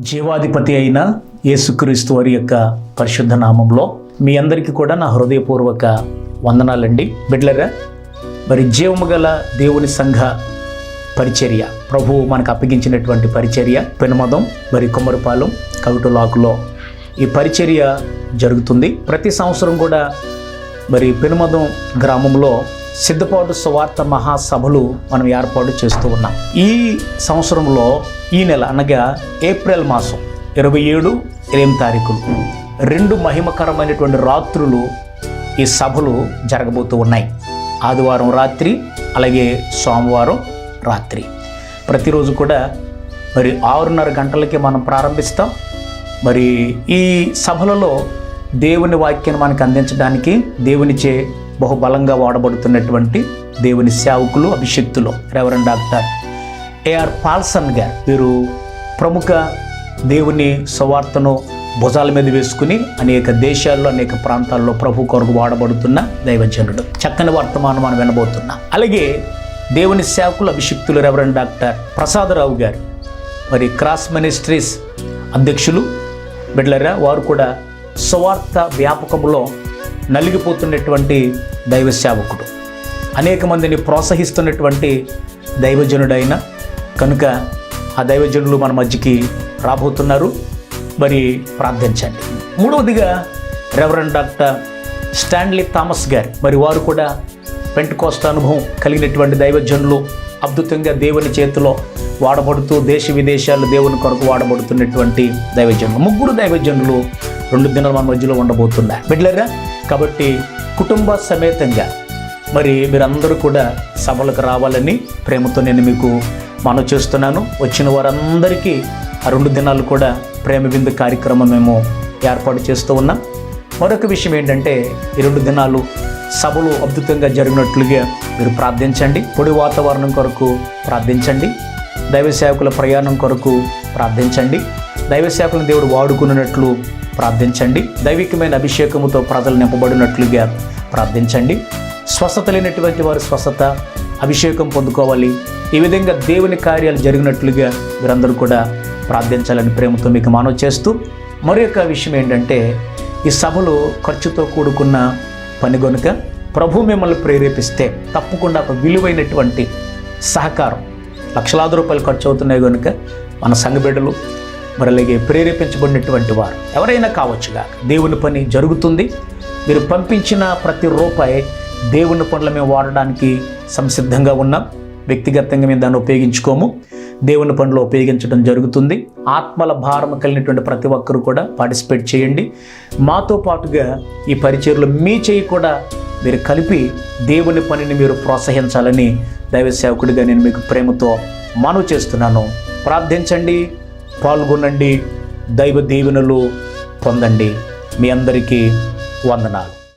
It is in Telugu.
జీవాధిపతి అయిన యేసుక్రీస్తు వారి యొక్క పరిశుద్ధ నామంలో మీ అందరికీ కూడా నా హృదయపూర్వక వందనాలండి. బిడ్లరా మరి జీవము గల దేవుని సంఘ పరిచర్య ప్రభువు మనకు అప్పగించినటువంటి పరిచర్య పెనుమదం మరి కొమ్మరిపాలెం కవిటులాకులో ఈ పరిచర్య జరుగుతుంది. ప్రతి సంవత్సరం కూడా మరి పెనుమదం గ్రామంలో సిద్ధపాటు సువార్త మహాసభలు మనం ఏర్పాటు చేస్తూ ఉన్నాం. ఈ సంవత్సరంలో ఈ నెల అనగా ఏప్రిల్ మాసం ఇరవై ఏడు ఎనిమిది తారీఖులు. రెండు మహిమకరమైనటువంటి రాత్రులు ఈ సభలు జరగబోతూ ఉన్నాయి. ఆదివారం రాత్రి అలాగే సోమవారం రాత్రి. ప్రతిరోజు కూడా మరి ఆరున్నర గంటలకి మనం ప్రారంభిస్తాం. మరి ఈ సభలలో దేవుని వాక్యాన్ని మనకు అందించడానికి దేవునిచే బహుబలంగా వాడబడుతున్నటువంటి దేవుని సేవకులు అభిషక్తులు రెవరెండ్ డాక్టర్ ఏఆర్ పాల్సన్ గారు వీరు ప్రముఖ దేవుని సువార్తను భుజాల మీద వేసుకుని అనేక దేశాల్లో అనేక ప్రాంతాల్లో ప్రభు కొరకు వాడబడుతున్న దైవజనుడు. చక్కని వర్తమానం మనం వినబోతున్నాం. అలాగే దేవుని సేవకులు అభిషక్తులు రెవరెండ్ డాక్టర్ ప్రసాదరావు గారు మరి క్రాస్ మినిస్ట్రీస్ అధ్యక్షులు బిడ్లరా వారు కూడా సువార్త వ్యాపకంలో నలిగిపోతున్నటువంటి దైవ సేవకుడు. అనేక మందిని ప్రోత్సహిస్తున్నటువంటి దైవజనుడైన కనుక ఆ దైవజనులు మన మధ్యకి రాబోతున్నారు. మరి ప్రార్థించండి మూడవదిగా రెవరెండ్ డాక్టర్ స్టాన్లీ థామస్ గారు మరి వారు కూడా పెంటకోస్త అనుభవం కలిగినటువంటి దైవజనులు అద్భుతంగా దేవుని చేతిలో వాడబడుతూ దేశ విదేశాలు దేవుని కొరకు వాడబడుతున్నటువంటి దైవజనులు. ముగ్గురు దైవజనులు రెండు దినాలు మన మధ్యలో ఉండబోతున్నారు. బిడ్లరా కాబట్టి కుటుంబ సమేతంగా మరి మీరందరూ కూడా సభలకు రావాలని ప్రేమతో నేను మీకు మనవి చేస్తున్నాను. వచ్చిన వారందరికీ ఆ రెండు దినాలు కూడా ప్రేమ బిందు కార్యక్రమం మేము ఏర్పాటు చేస్తూ ఉన్నాం. మరొక విషయం ఏంటంటే ఈ రెండు దినాలు సభలు అద్భుతంగా జరిగినట్లుగా మీరు ప్రార్థించండి. పొడి వాతావరణం కొరకు ప్రార్థించండి. దైవ సేవకుల ప్రయాణం కొరకు ప్రార్థించండి. దైవ సేవకులను దేవుడు వాడుకున్నట్లు ప్రార్థించండి. దైవికమైన అభిషేకముతో ప్రజలు నింపబడినట్లుగా ప్రార్థించండి. స్వస్థత లేనటువంటి వారు స్వస్థత అభిషేకం పొందుకోవాలి. ఈ విధంగా దేవుని కార్యాలు జరిగినట్లుగా మీరందరూ కూడా ప్రార్థించాలని ప్రేమతో మీకు మనవి చేస్తూ మరి యొక్క విషయం ఏంటంటే ఈ సభలో ఖర్చుతో కూడుకున్న పని గనుక ప్రభు మిమ్మల్ని ప్రేరేపిస్తే తప్పకుండా ఒక విలువైనటువంటి సహకారం లక్షలాది రూపాయలు ఖర్చు అవుతున్నాయి కనుక మన సంఘబిడ్డలు మరి అలాగే ప్రేరేపించబడినటువంటి వారు ఎవరైనా కావచ్చుగా దేవుని పని జరుగుతుంది. మీరు పంపించిన ప్రతి రూపాయి దేవుని పనులు మేము వాడడానికి సంసిద్ధంగా ఉన్నాం. వ్యక్తిగతంగా మేము దాన్ని ఉపయోగించుకోము. దేవుని పనులు ఉపయోగించడం జరుగుతుంది. ఆత్మల భారం కలిగినటువంటి ప్రతి ఒక్కరు కూడా పార్టిసిపేట్ చేయండి. మాతో పాటుగా ఈ పరిచయలో మీ చేయి కూడా మీరు కలిపి దేవుని పనిని మీరు ప్రోత్సహించాలని దైవ సేవకుడిగా నేను మీకు ప్రేమతో మనవి చేస్తున్నాను. ప్రార్థించండి పాల్గొనండి దైవ దీవెనలు పొందండి. మీ అందరికీ వందనాలు.